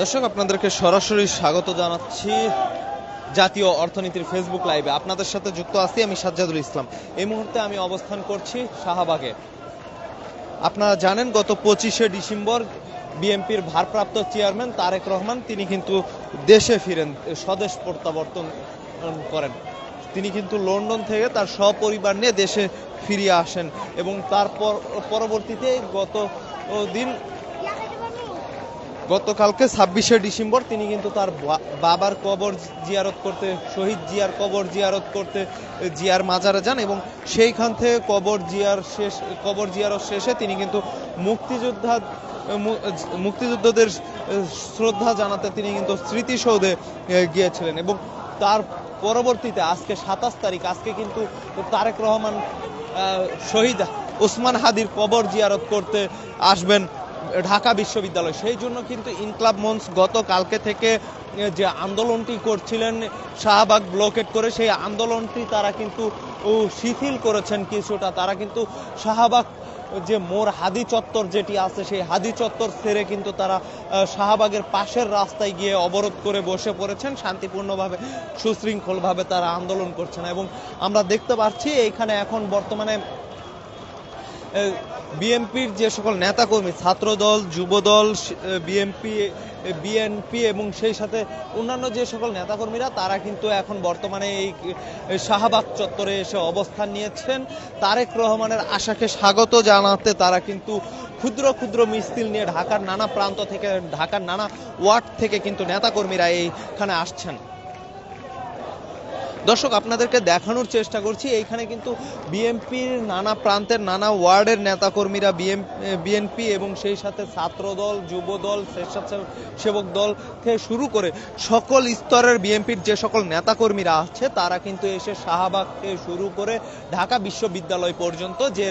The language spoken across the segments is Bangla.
দর্শক, আপনাদেরকে সরাসরি স্বাগত জানাচ্ছি জাতীয় অর্থনীতির ফেসবুক লাইভে আপনাদের সাথে যুক্ত আছি আমি সাজ্জাদুল ইসলাম। এই মুহূর্তে আমি অবস্থান করছি শাহবাগে। আপনারা জানেন, গত পঁচিশে ডিসেম্বর বিএনপির ভারপ্রাপ্ত চেয়ারম্যান তারেক রহমান, তিনি কিন্তু দেশে ফিরেন, স্বদেশ প্রত্যাবর্তন করেন। তিনি কিন্তু লন্ডন থেকে তার সপরিবার নিয়ে দেশে ফিরিয়ে আসেন এবং তারপর, পরবর্তীতে গত দিন গতকালকে ছাব্বিশে ডিসেম্বর তিনি কিন্তু তার বাবার কবর জিয়ারত করতে, শহীদ জিয়ার কবর জিয়ারত করতে জিয়ার মাজারে যান এবং সেইখান থেকে কবর জিয়ার শেষ, কবর জিয়ারত শেষে তিনি কিন্তু মুক্তিযোদ্ধা মুক্তিযোদ্ধাদের শ্রদ্ধা জানাতে তিনি কিন্তু স্মৃতিসৌধে গিয়েছিলেন এবং তার পরবর্তীতে আজকে সাতাশ তারিখ, আজকে কিন্তু তারেক রহমান শহীদ ওসমান হাদির কবর জিয়ারত করতে আসবেন ঢাকা বিশ্ববিদ্যালয়। সেই জন্য কিন্তু ইনকলাব মঞ্চ গত কালকে থেকে যে আন্দোলনটি করছিলেন শাহবাগ ব্লকেট করে, সেই আন্দোলনটি তারা কিন্তু শিথিল করেছেন কিছুটা। তারা কিন্তু শাহবাগ, যে মোর হাদি চত্বর যেটি আছে, সেই হাদি চত্বর ছেড়ে কিন্তু তারা শাহবাগের পাশের রাস্তায় গিয়ে অবরোধ করে বসে পড়েছেন। শান্তিপূর্ণভাবে, সুশৃঙ্খলভাবে তারা আন্দোলন করছেন। এবং আমরা দেখতে পাচ্ছি, এইখানে এখন বর্তমানে বিএনপির যে সকল নেতাকর্মী, ছাত্রদল, যুবদল বিএনপি বিএনপি এবং সেই সাথে অন্যান্য যে সকল নেতাকর্মীরা, তারা কিন্তু এখন বর্তমানে এই শাহবাগ চত্বরে এসে অবস্থান নিয়েছেন। তারেক রহমানের আশাকে স্বাগত জানাতে তারা কিন্তু ক্ষুদ্র ক্ষুদ্র মিছিল নিয়ে ঢাকার নানা প্রান্ত থেকে, ঢাকার নানা ওয়ার্ড থেকে কিন্তু নেতাকর্মীরা এইখানে আসছেন। দর্শক, আপনাদেরকে দেখানোর চেষ্টা করছি। এইখানে কিন্তু বিএনপির নানা প্রান্তের নানা ওয়ার্ডের নেতাকর্মীরা, বিএম, বিএনপি এবং সেই সাথে ছাত্রদল, যুবদল, স্বেচ্ছাসেবক দল থেকে শুরু করে সকল স্তরের বিএনপির যে সকল নেতাকর্মীরা আছে, তারা কিন্তু এসে শাহবাগ থেকে শুরু করে ঢাকা বিশ্ববিদ্যালয় পর্যন্ত যে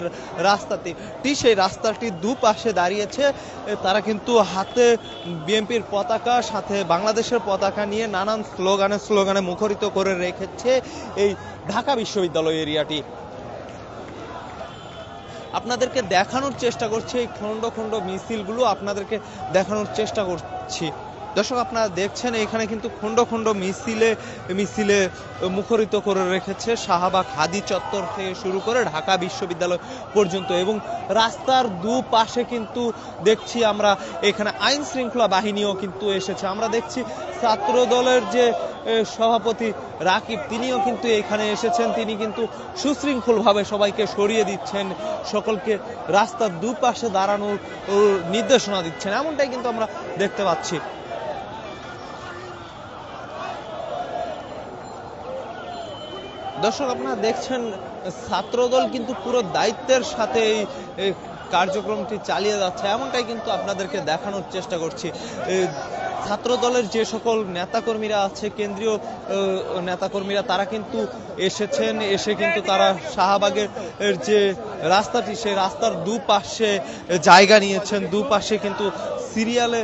রাস্তাটি, টি সেই রাস্তাটির দুপাশে দাঁড়িয়েছে। তারা কিন্তু হাতে বিএনপির পতাকা, সাথে বাংলাদেশের পতাকা নিয়ে নানান স্লোগানে স্লোগানে মুখরিত করে রেখেছে। এই ঢাকা বিশ্ববিদ্যালয় এরিয়াটি। আপনাদেরকে দেখানোর চেষ্টা করছি, এই খণ্ড খণ্ড মিছিলগুলো আপনাদেরকে দেখানোর চেষ্টা করছি। দর্শক, আপনারা দেখছেন, এখানে কিন্তু খণ্ড খণ্ড মিছিলে মিছিলে মুখরিত করে রেখেছে শাহবাগ হাদি চত্বর থেকে শুরু করে ঢাকা বিশ্ববিদ্যালয় পর্যন্ত। এবং রাস্তার দুপাশে কিন্তু দেখছি আমরা এখানে আইন শৃঙ্খলা বাহিনীও কিন্তু এসেছে। আমরা দেখছি ছাত্র দলের যে সভাপতি রাকিব, তিনিও কিন্তু এখানে এসেছেন। তিনি কিন্তু সুশৃঙ্খলভাবে সবাইকে সরিয়ে দিচ্ছেন, সকলকে রাস্তার দুপাশে দাঁড়ানোর নির্দেশনা দিচ্ছেন। এমনটাই কিন্তু আমরা দেখতে পাচ্ছি। দর্শক, আপনারা দেখছেন, ছাত্রদল কিন্তু পুরো দায়িত্বের সাথে এই কার্যক্রমটি চালিয়ে যাচ্ছে। এমনটাই কিন্তু আপনাদেরকে দেখানোর চেষ্টা করছি। ছাত্র দলের যে সকল নেতাকর্মীরা আছে, কেন্দ্রীয় নেতাকর্মীরা, তারা কিন্তু এসেছেন। এসে কিন্তু তারা শাহবাগের যে রাস্তাটি সেই রাস্তার দুপাশে জায়গা নিয়েছেন। দুপাশে কিন্তু সিরিয়ালে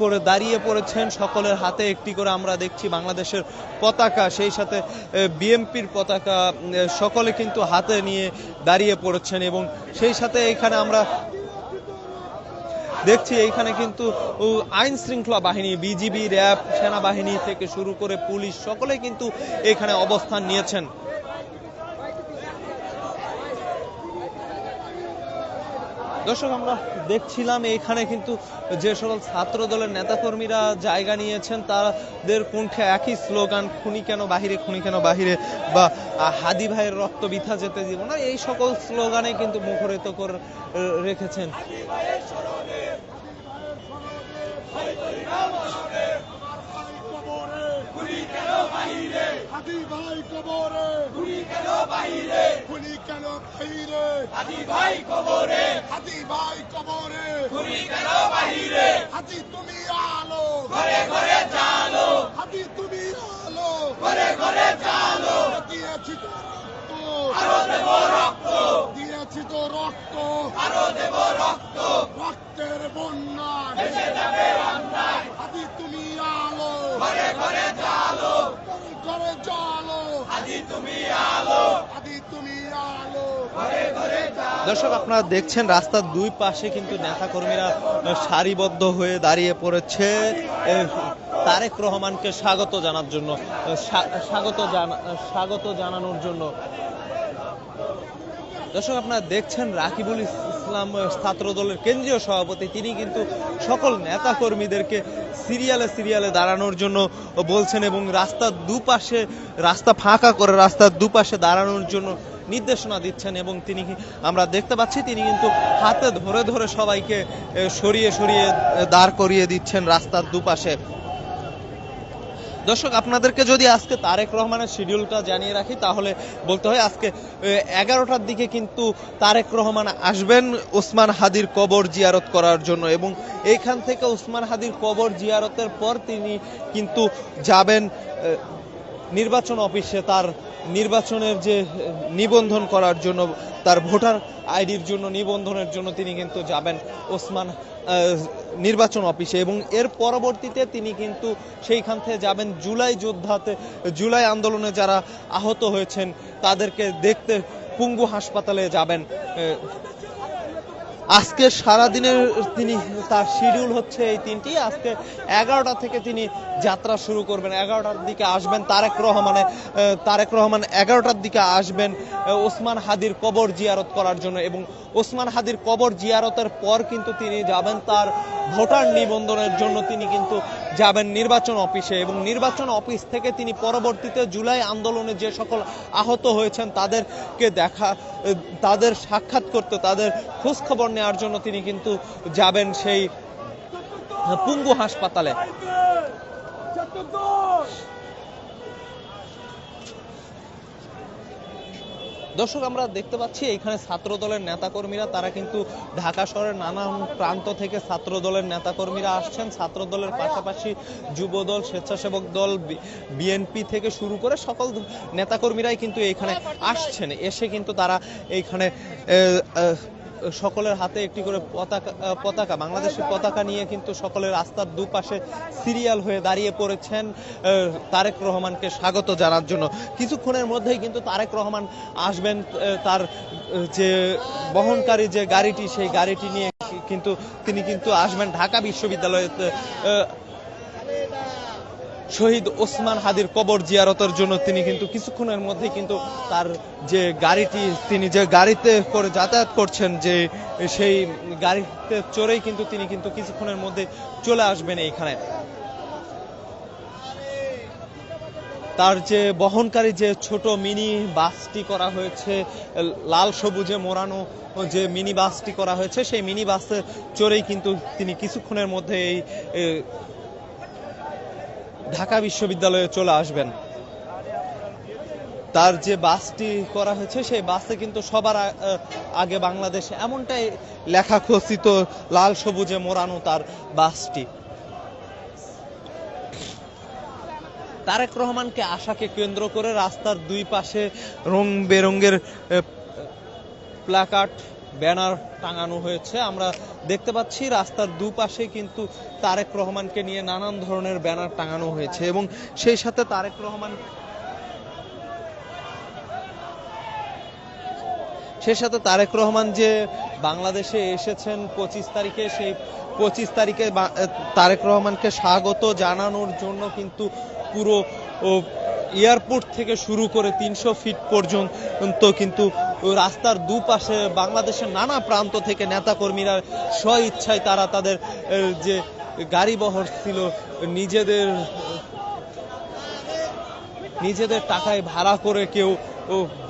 করে দাঁড়িয়ে পড়েছেন। সকলের হাতে একটি করে আমরা দেখছি বাংলাদেশের পতাকা, সেই সাথে বিএমপির পতাকা সকলে কিন্তু হাতে নিয়ে দাঁড়িয়ে পড়েছেন এবং সেই সাথে এখানে আমরা দেখছি এইখানে কিন্তু আইন শৃঙ্খলা বাহিনী, বিজিবি, র্যাব, সেনাবাহিনী থেকে শুরু করে পুলিশ, সকলে কিন্তু এখানে অবস্থান নিয়েছেন। দর্শক, আমরা দেখছিলাম এখানে কিন্তু যে সকল ছাত্র দলের নেতাকর্মীরা জায়গা নিয়েছেন, তাদের কণ্ঠে একই স্লোগান, খুনি কেন বাহিরে, খুনি কেন বাহিরে? বা হাদি ভাইয়ের রক্ত বিথা যেতে দিব না। এই সকল স্লোগানে কিন্তু মুখরিত করে রেখেছেন হাতি ভাই কবরে। খুনি কেন বাহিরে খুনি কেন বাহিরে হাতি ভাই কবরে। হাতি ভাই কবরে। খুনি কেন বাহিরে হাতি তুমি আলো। ঘরে ঘরে জালো হাতি তুমি আলো। ঘরে ঘরে জালো দিয়েছি তো রক্ত। আরও দেব রক্ত। দিয়েছি তো রক্ত। আরও দেব রক্ত। রক্তের বন্যা ভেসে যাবে অন্যায় হাতি তুমি আলো। ঘরে ঘরে জালো ঘরে জালো আদি তুমি আলো আদি তুমি আলো দর্শক, আপনারা দেখছেন রাস্তার দুই পাশে কিন্তু নেতা কর্মীরা সারিবদ্ধ হয়ে দাঁড়িয়ে পড়েছে। তারেক রহমানকে স্বাগত জানার জন্য স্বাগত স্বাগত জানানোর জন্য। দর্শক, আপনারা দেখছেন রাকিবুল ইসলাম ছাত্র দলের কেন্দ্রীয় সভাপতি, তিনি কিন্তু সকল নেতা কর্মীদেরকে সিরিয়ালে সিরিয়ালে দাঁড়ানোর জন্য বলছেন এবং রাস্তার দুপাশে, রাস্তা ফাঁকা করে রাস্তার দুপাশে দাঁড়ানোর জন্য নির্দেশনা দিচ্ছেন এবং তিনি আমরা দেখতে পাচ্ছি তিনি কিন্তু হাতে ধরে ধরে সবাইকে সরিয়ে সরিয়ে দাঁড় করিয়ে দিচ্ছেন রাস্তার দুপাশে। দর্শক, আপনাদেরকে যদি আজকে তারেক রহমানের শিডিউলটা জানিয়ে রাখি, তাহলে বলতে হয় আজকে এগারোটার দিকে কিন্তু তারেক রহমান আসবেন ওসমান হাদির কবর জিয়ারত করার জন্য এবং এইখান থেকে ওসমান হাদির কবর জিয়ারতের পর তিনি কিন্তু যাবেন নির্বাচন অফিসে তার নির্বাচনের যে নিবন্ধন করার জন্য, তার ভোটার আইডির জন্য, নিবন্ধনের জন্য তিনি কিন্তু যাবেন ওসমান নির্বাচন অফিসে। এবং এর পরবর্তীতে তিনি কিন্তু সেইখান থেকে যাবেন জুলাই যোদ্ধাতে, জুলাই আন্দোলনে যারা আহত হয়েছেন, তাদেরকে দেখতে পুঙ্গু হাসপাতালে যাবেন আজকে সারাদিনের তিনি, তার শিডিউল হচ্ছে এই তিনটি। আজকে এগারোটা থেকে তিনি যাত্রা শুরু করবেন। এগারোটার দিকে আসবেন তারেক রহমানে তারেক রহমান এগারোটার দিকে আসবেন ওসমান হাদির কবর জিয়ারত করার জন্য। এবং ওসমান হাদির কবর জিয়ারতের পর কিন্তু তিনি যাবেন তার ভোটার নিবন্ধনের জন্য। তিনি কিন্তু যাবেন নির্বাচন অফিসে এবং নির্বাচন অফিস থেকে তিনি পরবর্তীতে জুলাই আন্দোলনে যে সকল আহত হয়েছেন, তাদেরকে দেখা তাদের সাক্ষাৎ করতে, তাদের খোঁজ খবর নেওয়ার জন্য তিনি কিন্তু যাবেন সেই পুঙ্গু হাসপাতালে। দর্শক, আমরা দেখতে পাচ্ছি এখানে ছাত্র দলের নেতাকর্মীরা, তারা কিন্তু ঢাকা শহরের নানান প্রান্ত থেকে ছাত্র দলের নেতাকর্মীরা আসছেন। ছাত্র দলের পাশাপাশি যুব দল স্বেচ্ছাসেবক দল বিএনপি থেকে শুরু করে সকল নেতাকর্মীরাই কিন্তু এখানে আসছেন। এসে কিন্তু তারা এইখানে সকলের হাতে একটি করে পতাকা পতাকা বাংলাদেশের পতাকা নিয়ে কিন্তু সকলের রাস্তার দুপাশে সিরিয়াল হয়ে দাঁড়িয়ে পড়েছেন তারেক রহমানকে স্বাগত জানার জন্য। কিছুক্ষণের মধ্যেই কিন্তু তারেক রহমান আসবেন তার যে বহনকারী যে গাড়িটি সেই গাড়িটি নিয়ে কিন্তু তিনি কিন্তু আসবেন ঢাকা বিশ্ববিদ্যালয়েতে। আহ, শহীদ ওসমান হাদির কবর জিয়ারতের জন্য তিনি কিন্তু কিছুক্ষণের মধ্যে কিন্তু তার যে গাড়িটি, তিনি যে গাড়িতে করে যাতায়াত করছেন, যে সেই গাড়িতে চড়েই কিন্তু তিনি কিন্তু কিছুক্ষণের মধ্যে চলে আসবেন এইখানে। তার যে বহনকারী যে ছোট মিনি বাসটি করা হয়েছে, লাল সবুজে মোড়ানো যে মিনি বাসটি করা হয়েছে, সেই মিনি বাসে চড়েই কিন্তু তিনি কিছুক্ষণের মধ্যে এই ঢাকা বিশ্ববিদ্যালয়ে চলে আসবেন। তার যে বাসটি করা হয়েছে, সেই বাসে কিন্তু সবার আগে বাংলাদেশে এমনটাই লেখা খচিত লাল সবুজে মোড়ানো তার বাসটি। তারেক রহমানকে আশাকে কেন্দ্র করে রাস্তার দুই পাশে রং বেরঙ্গের প্লাকার্ড ব্যানার টাঙানো হয়েছে। আমরা দেখতে পাচ্ছি রাস্তার দুপাশে কিন্তু তারেক রহমানকে নিয়ে নানান ধরনের ব্যানার টাঙানো হয়েছে এবং সেই সাথে তারেক রহমান সেই সাথে তারেক রহমান যে বাংলাদেশে এসেছেন পঁচিশ তারিখে, সেই পঁচিশ তারিখে তারেক রহমানকে স্বাগত জানানোর জন্য কিন্তু পুরো এয়ারপোর্ট থেকে শুরু করে তিনশো ফিট পর্যন্ত কিন্তু রাস্তার দুপাশে বাংলাদেশের নানা প্রান্ত থেকে নেতাকর্মীরা স্ব ইচ্ছায় তারা তাদের যে গাড়ি বহর ছিল, নিজেদের নিজেদের টাকায় ভাড়া করে কেউ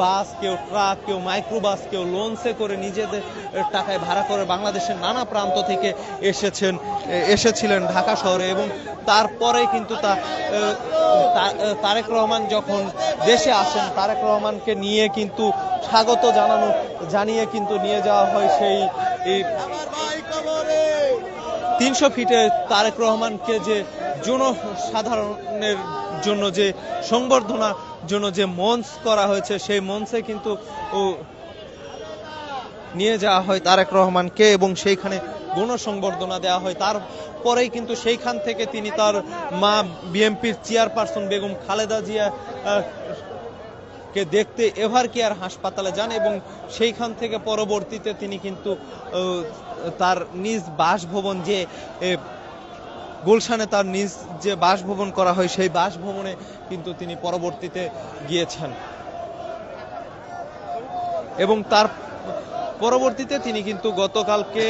বাস, কেউ ট্রাক, কেউ মাইক্রো বাস কেউ লঞ্চে করে নিজেদের টাকায় ভাড়া করে বাংলাদেশের নানা প্রান্ত থেকে এসেছেন এসেছিলেন ঢাকা শহরে এবং তারপরে কিন্তু তা তারেক রহমান যখন দেশে আসেন, তারেক রহমানকে নিয়ে কিন্তু স্বাগত জানানো, জানিয়ে কিন্তু নিয়ে যাওয়া হয় সেই তিনশো ফিটে তারেক রহমানকে যে জনসাধারণের জন্য যে সংবর্ধনা জন্য যে মঞ্চ করা হয়েছে, সেই মঞ্চে কিন্তু নিয়ে যাওয়া হয় তারেক রহমানকে এবং সেইখানে গণসংবর্ধনা দেওয়া হয়। তারপরেই কিন্তু সেইখান থেকে তিনি তার মা বিএনপির চেয়ারপারসন বেগম খালেদা জিয়া কে দেখতে এভার কেয়ার হাসপাতালে যান এবং সেইখান থেকে পরবর্তীতে তিনি কিন্তু তার নিজ বাসভবন যে গুলশানে তার নিজ যে বাসভবন করা হয়, সেই বাসভবনে কিন্তু তিনি পরবর্তীতে গিয়েছেন। এবং তার পরবর্তীতে তিনি কিন্তু গতকালকে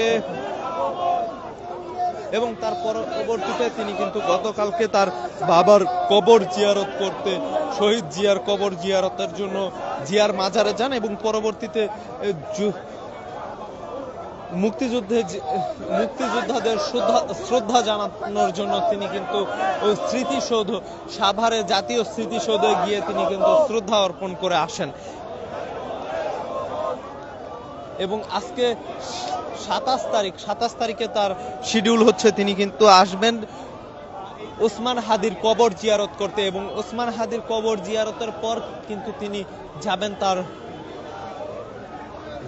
এবং তার পরবর্তীতে তিনি কিন্তু গতকালকে তার বাবার কবর জিয়ারত করতে, শহীদ জিয়ার কবর জিয়ারতের জন্য জিয়ার মাজারে যান এবং পরবর্তীতে মুক্তিযুদ্ধে মুক্তিযোদ্ধাদের শ্রদ্ধা শ্রদ্ধা জানানোর জন্য তিনি কিন্তু স্মৃতিসৌধ, সাভারে জাতীয় স্মৃতিসৌধে গিয়ে তিনি কিন্তু শ্রদ্ধা অর্পণ করে আসেন। এবং আজকে সাতাশ তারিখ, সাতাশ তারিখে তার শিডিউল হচ্ছে, তিনি কিন্তু আসবেন ওসমান হাদির কবর জিয়ারত করতে এবং ওসমান হাদির কবর জিয়ারতের পর কিন্তু তিনি যাবেন তার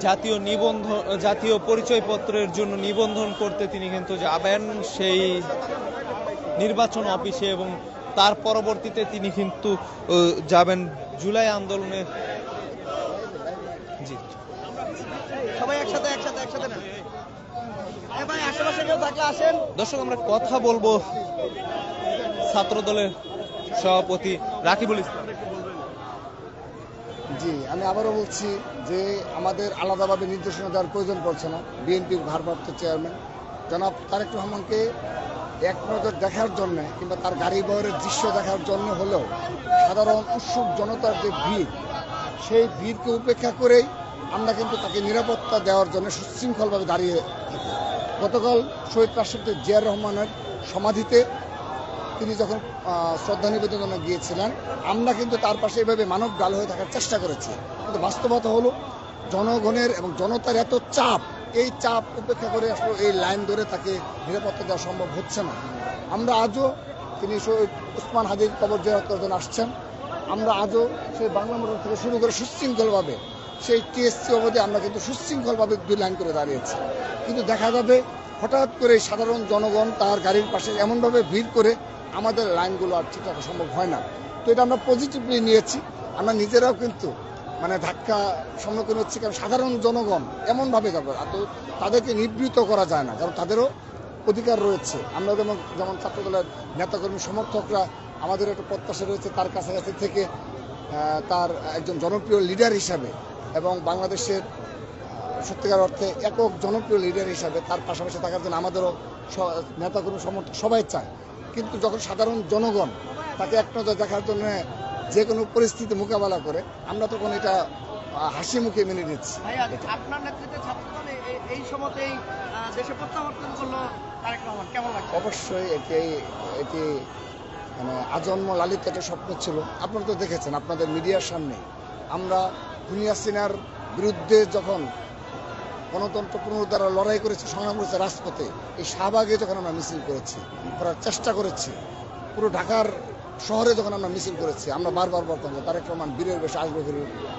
জাতীয় নিবন্ধন জাতীয় পরিচয়পত্রের জন্য নিবন্ধন করতে তিনি কিন্তু যাবেন সেই নির্বাচন অফিসে এবং তার পরবর্তীতে তিনি কিন্তু যাবেন জুলাই আন্দোলনে। জি। সবাই একসাথে একসাথে একসাথে না দর্শক আমরা কথা বলব ছাত্র দলের সভাপতি রাকিবুল ইসলাম। জি, আমি আবারও বলছি যে আমাদের আলাদাভাবে নির্দেশনা দেওয়ার প্রয়োজন পড়ছে না। বিএনপির ভারপ্রাপ্ত চেয়ারম্যান জনাব তারেক রহমানকে এক নজর দেখার জন্য কিংবা তার গাড়ি বহরের দৃশ্য দেখার জন্য হলেও সাধারণ উৎসুক জনতার যে ভিড়, সেই ভিড়কে উপেক্ষা করেই আমরা কিন্তু তাকে নিরাপত্তা দেওয়ার জন্য সুশৃঙ্খলভাবে দাঁড়িয়ে থাকি। গতকাল শহীদ রাষ্ট্রপতি জিয়ার রহমানের সমাধিতে তিনি যখন শ্রদ্ধা নিবেদন গিয়েছিলেন, আমরা কিন্তু তার পাশে এভাবে মানব ডাল হয়ে থাকার চেষ্টা করেছি। কিন্তু বাস্তবতা হলো, জনগণের এবং জনতার এত চাপ, এই চাপ উপেক্ষা করে আসলে এই লাইন ধরে তাকে নিরাপত্তা দেওয়া সম্ভব হচ্ছে না। আমরা আজও, তিনি উসমান হাদির কবর করার জন্য আসছেন। আমরা আজও সেই বাংলা মোটর থেকে শুরু করে সুশৃঙ্খলভাবে, সেই টিএসসি অবধি আমরা কিন্তু সুশৃঙ্খলভাবে দুই লাইন করে দাঁড়িয়েছি। কিন্তু দেখা যাবে, হঠাৎ করে সাধারণ জনগণ তার গাড়ির পাশে এমনভাবে ভিড় করে আমাদের লাইনগুলো আর ঠিক রাখা সম্ভব হয় না। তো এটা আমরা পজিটিভলি নিয়েছি। আমরা নিজেরাও কিন্তু মানে ধাক্কা সম্মুখীন হচ্ছি, কারণ সাধারণ জনগণ এমনভাবে যাবে তাদেরকে নিবৃত করা যায় না, কারণ তাদেরও অধিকার রয়েছে। আমরা যেমন যেমন ছাত্রদলের নেতাকর্মী সমর্থকরা আমাদের একটা প্রত্যাশা রয়েছে তার কাছাকাছি থেকে তার একজন জনপ্রিয় লিডার হিসাবে এবং বাংলাদেশের সত্যিকার অর্থে একক জনপ্রিয় লিডার হিসাবে তার পাশাপাশি থাকার জন্য আমাদেরও নেতাকর্মী সমর্থক সবাই চায়। কিন্তু যখন সাধারণ জনগণ তাকে এক নজর দেখার জন্য যে কোনো পরিস্থিতি মোকাবেলা করে আমরা তখন এটা হাসি মুখে মেনে নিচ্ছি। অবশ্যই এটি এটি মানে আজন্ম লালিত একটা স্বপ্ন ছিল। আপনারা তো দেখেছেন আপনাদের মিডিয়ার সামনে আমরা দুনিয়া সিনার বিরুদ্ধে যখন গণতন্ত্র পুনরুদ্ধার লড়াই করেছে, সংগ্রাম করেছে রাজপথে। এই শাহবাগে যখন আমরা মিছিল করেছি, করার চেষ্টা করেছি, পুরো ঢাকার শহরে যখন আমরা মিছিল করেছি, আমরা বারবার বলতাম যে তারেক রহমান বীরের বেশে আসবে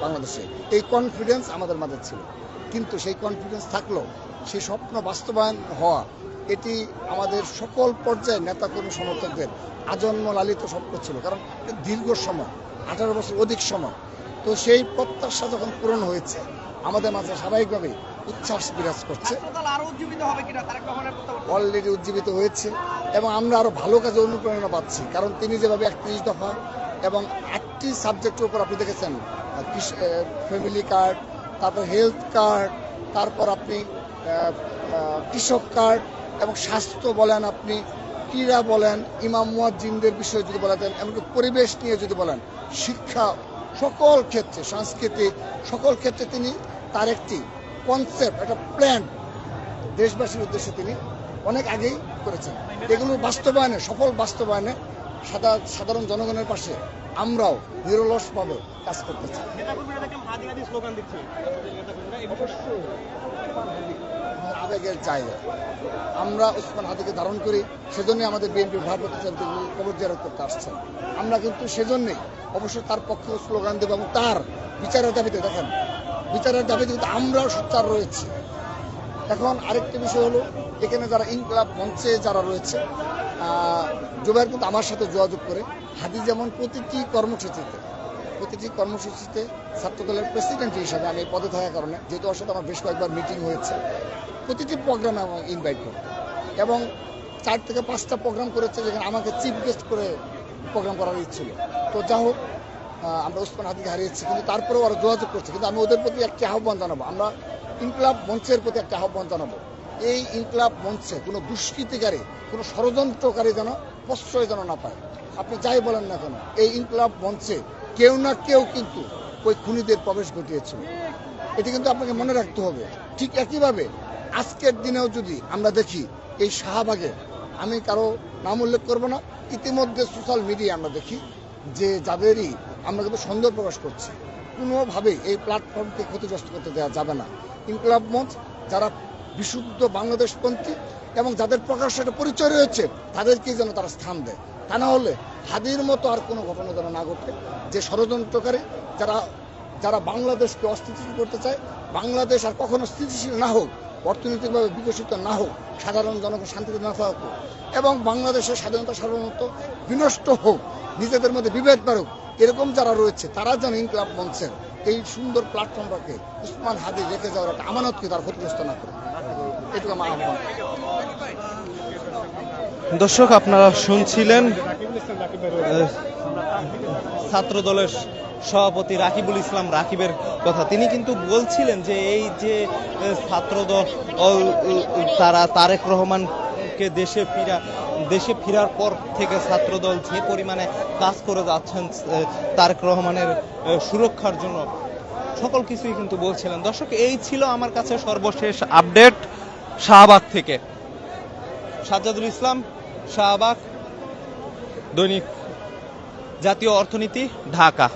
বাংলাদেশে। এই কনফিডেন্স আমাদের মাঝে ছিল। কিন্তু সেই কনফিডেন্স থাকলেও সেই স্বপ্ন বাস্তবায়ন হওয়া, এটি আমাদের সকল পর্যায়ে নেতাকর্মী সমর্থকদের আজন্ম লালিত স্বপ্ন ছিল। কারণ দীর্ঘ সময়, আঠারো বছর অধিক সময়। তো সেই প্রত্যাশা যখন পূরণ হয়েছে, আমাদের মাঝে স্বাভাবিকভাবেই উচ্ছ্বাস বিরাজ করছে। অলরেডি উজ্জীবিত হয়েছে এবং আমরা আরও ভালো কাজে অনুপ্রেরণা পাচ্ছি। কারণ তিনি যেভাবে একত্রিশ দফা এবং আটটি সাবজেক্টের উপর আপনি দেখেছেন ফ্যামিলি কার্ড তারপর হেলথ কার্ড তারপর আপনি কৃষক কার্ড এবং স্বাস্থ্য বলেন আপনি ক্রীড়া বলেন ইমাম মুয়াজ্জিনদের বিষয়ে যদি বলা দেন এমনকি পরিবেশ নিয়ে যদি বলেন শিক্ষা সকল ক্ষেত্রে সংস্কৃতি সকল ক্ষেত্রে তিনি তার একটি কনসেপ্ট একটা প্ল্যান দেশবাসীর উদ্দেশ্যে তিনি অনেক আগেই করেছেন। এগুলো বাস্তবায়নে, সফল বাস্তবায়নে সাদা- সাধারণ জনগণের পাশে আমরাও নিরলসভাবে কাজ করতে চাই। নেতাকর্মীরা দেখলাম হাদি হাদি স্লোগান দিচ্ছে নেতাকর্মীরা এই বিষয়টা আমাদের আবেগের জায়গা। আমরা উসমান হাদিকে ধারণ করি, সেজন্যই আমাদের বিএনপি ভারপ্রাপ্ত চেয়ারম্যান কবর জিয়ারত করতে আসছেন। আমরা কিন্তু সেজন্যই অবশ্যই তার পক্ষে স্লোগান দেব এবং তার বিচারের দাবিতে দেখেন বিচারের দাবিতে কিন্তু আমরাও সোচ্চার রয়েছি। এখন আরেকটি বিষয় হলো, এখানে যারা ইনকলাব মঞ্চে যারা রয়েছে জুবাইর কিন্তু আমার সাথে যোগাযোগ করে। হাদি যেমন প্রতিটি কর্মসূচিতে প্রতিটি কর্মসূচিতে ছাত্রদলের প্রেসিডেন্ট হিসাবে আমি পদে থাকার কারণে, যেহেতু ওর সাথে আমার বেশ কয়েকবার মিটিং হয়েছে, প্রতিটি প্রোগ্রামে আমার ইনভাইট করতো এবং চার থেকে পাঁচটা প্রোগ্রাম করেছে যেখানে আমাকে চিফ গেস্ট করে প্রোগ্রাম করার ইচ্ছে তো যা হোক আমরা উসমান হাদিকে হারিয়েছি, কিন্তু তারপরেও আরও যোগাযোগ করছি। কিন্তু আমি ওদের প্রতি একটি আহ্বান জানাব। আমরা ইনকলাব মঞ্চের প্রতি একটা আহ্বান জানাব। এই ইনকলাব মঞ্চে কোনো দুষ্কৃতিকারী, কোনো ষড়যন্ত্রকারী যেন প্রশ্রয় যেন না পায়। আপনি যাই বলেন না কেন, এই ইনকলাব মঞ্চে কেউ না কেউ কিন্তু ওই খুনিদের প্রবেশ ঘটিয়েছিল এটি কিন্তু আপনাকে মনে রাখতে হবে। ঠিক একইভাবে আজকের দিনেও যদি আমরা দেখি, এই শাহবাগে আমি কারও নাম উল্লেখ করব না। ইতিমধ্যে সোশ্যাল মিডিয়ায় আমরা দেখি যে যাদেরই আমরা কিন্তু সন্দেহ প্রকাশ করছি। কোনোভাবেই এই প্ল্যাটফর্মকে ক্ষতিগ্রস্ত করতে দেওয়া যাবে না। ইনকলাব মঞ্চ, যারা বিশুদ্ধ বাংলাদেশপন্থী এবং যাদের প্রকাশ্য একটা পরিচয় রয়েছে, তাদেরকেই যেন তারা স্থান দেয়। তা না হলে হাদির মতো আর কোনো ঘটনা যেন না ঘটে। যে ষড়যন্ত্রকারী, যারা যারা বাংলাদেশকে অস্থিতিশীল করতে চায়, বাংলাদেশ আর কখনো স্থিতিশীল না হোক, অর্থনৈতিকভাবে বিকশিত না হোক, সাধারণ জনগণ শান্তিতে না থাকুক এবং বাংলাদেশের স্বাধীনতা সাধারণত বিনষ্ট হোক, নিজেদের মধ্যে বিভেদ বাড়ুক এরকম যারা রয়েছে তারা যেন ইনকলাব মঞ্চের এই সুন্দর প্ল্যাটফর্মটাকে উসমান হাদি রেখে যাওয়ার একটা আমানতকে তার ক্ষতিগ্রস্ত না করে এটুকু আমার আহ্বান। দর্শক আপনারা শুনছিলেন ছাত্র দলের সভাপতি রাকিবুল ইসলাম রাকিবের কথা। তিনি কিন্তু বলছিলেন যে এই যে আহ, ছাত্র দল তারা তারেক রহমানকে দেশে ফিরা দেশে ফেরার পর থেকে ছাত্রদল যে পরিমাণে কাজ করে যাচ্ছেন তারেক রহমানের সুরক্ষার জন্য, সকল কিছুই কিন্তু বলছিলেন। দর্শক, এই ছিল আমার কাছে সর্বশেষ আপডেট শাহবাগ থেকে। সাজ্জাদুল ইসলাম, শাহবাগ, দৈনিক জাতীয় অর্থনীতি, ঢাকা।